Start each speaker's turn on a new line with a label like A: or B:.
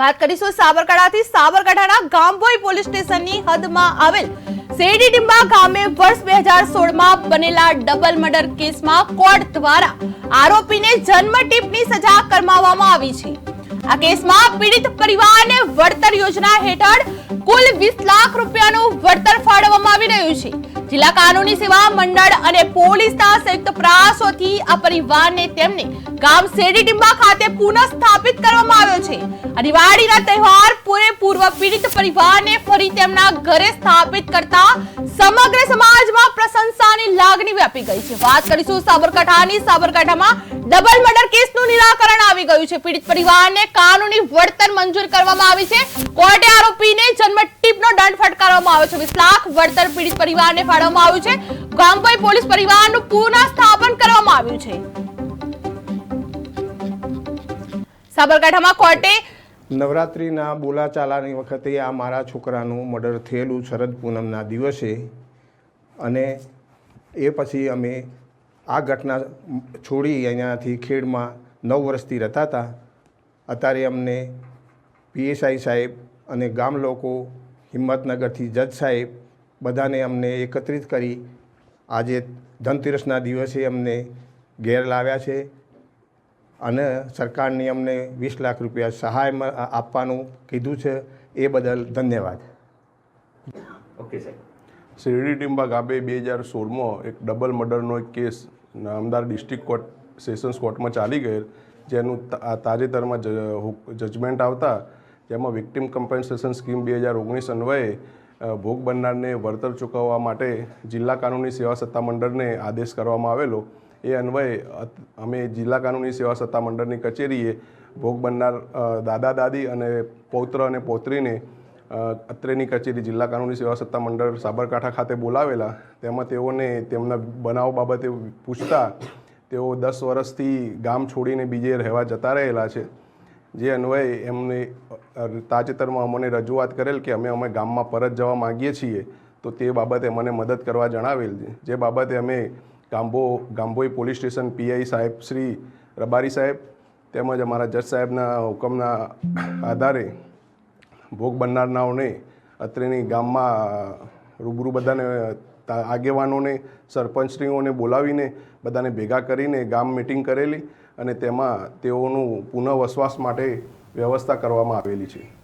A: વાત કરીશું સાબરકાંઠાથી. સાબરકાંઠાના ગામભોઈ પોલીસ સ્ટેશનની હદમાં આવેલ શેરડી ડિંબા ગામે વર્ષ બે હજાર સોળમાં બનેલા ડબલ મર્ડર કેસમાં કોર્ટ દ્વારા આરોપીને જન્મ ટીપની સજા કરવામાં આવી છે. આ કેસમાં પીડિત પરિવારને વળતર યોજના હેઠળ કુલ વીસ લાખ રૂપિયાનું વળતર ફાળવવામાં આવી રહ્યું છે. જિલ્લા કાનૂની સેવા મંડળ અને પોલીસના સંયુક્ત પ્રયાસોથી આ પરિવારને તેમને ગામ શેરડીડિંબા ખાતે પુનઃસ્થાપિત કરવામાં આવ્યો છે. દિવાળીના તહેવાર પૂરેપૂર્વ પીડિત પરિવારને ફરી તેમના ઘરે સ્થાપિત કરતા સમગ્ર સમાજમાં પ્રશંસાની લાગણી વ્યાપી ગઈ છે. વાત કરીશું સાબરકાંઠાની. સાબરકાંઠામાં ડબલ મર્ડર કેસનું નિરાકરણ આવી ગયું છે. પીડિત પરિવારને કાનૂની વળતર મંજૂર કરવામાં આવી છે. કોર્ટે આરોપીને જન્મટીપનો દંડ ફટકારવામાં આવ્યો છે. વીસ લાખ વળતર પીડિત પરિવારને ફાળવવામાં આવ્યું છે. ગામભાઈ પોલીસ પરિવારનું પુનઃ સ્થાપન કરવામાં આવ્યું છે. સાબરકાંઠામાં કોર્ટે
B: નવરાત્રિના બોલાચાલાની વખતે આ મારા છોકરાનું મર્ડર થયેલું શરદ પૂનમના દિવસે અને એ પછી અમે આ ઘટના છોડી અહીંયાથી ખેડમાં નવ વર્ષથી રહેતા હતા. અત્યારે અમને પીએસઆઈ સાહેબ અને ગામ લોકો હિંમતનગરથી જજ સાહેબ બધાને અમને એકત્રિત કરી આજે ધનતેરસના દિવસે અમને ઘેર લાવ્યા છે અને સરકારની અમને વીસ લાખ રૂપિયા સહાય આપવાનું કીધું છે. એ બદલ ધન્યવાદ.
C: ઓકે સાહેબ.
D: શિરડી ટીમ્બા ગાબે બે હજાર સોળમાં એક ડબલ મર્ડરનો એક case Ahmedabad district court sessions કોર્ટમાં ચાલી ગયેલ, જેનું તાજેતરમાં જજમેન્ટ આવતા, જેમાં વિક્ટિમ કમ્પન્સેશન સ્કીમ બે હજાર ઓગણીસ અન્વયે ભોગ બનનારને વળતર ચૂકવવા માટે જિલ્લા કાનૂની સેવા સત્તા મંડળને આદેશ કરવામાં આવેલો. એ અન્વયે અમે જિલ્લા કાનૂની સેવા સત્તા મંડળની કચેરીએ ભોગ બનનાર દાદા, દાદી અને પૌત્ર અને પૌત્રીને અત્રેની કચેરી જિલ્લા કાનૂની સેવા સત્તા મંડળ સાબરકાંઠા ખાતે બોલાવેલા. તેમાં તેઓને તેમના બનાવ બાબતે પૂછતા તેઓ દસ વર્ષથી ગામ છોડીને બીજે રહેવા જતા રહેલા છે. જે અન્વયે એમને તાજેતરમાં અમને રજૂઆત કરેલ કે અમે અમે ગામમાં પરત જવા માગીએ છીએ, તો તે બાબતે મને મદદ કરવા જણાવેલ જે બાબતે અમે ગાંભો ગાંભોઈ પોલીસ સ્ટેશન પીઆઈ સાહેબ શ્રી રબારી સાહેબ તેમજ અમારા જજ સાહેબના હુકમના આધારે ભોગ બનનારનાઓને અત્રેની ગામમાં રૂબરૂ બધાને આગેવાનોને, સરપંચશ્રીઓને બોલાવીને બધાને ભેગા કરીને ગામ મિટિંગ કરેલી અને તેમાં તેઓનું પુનઃવસવાસ માટે વ્યવસ્થા કરવામાં આવેલી છે.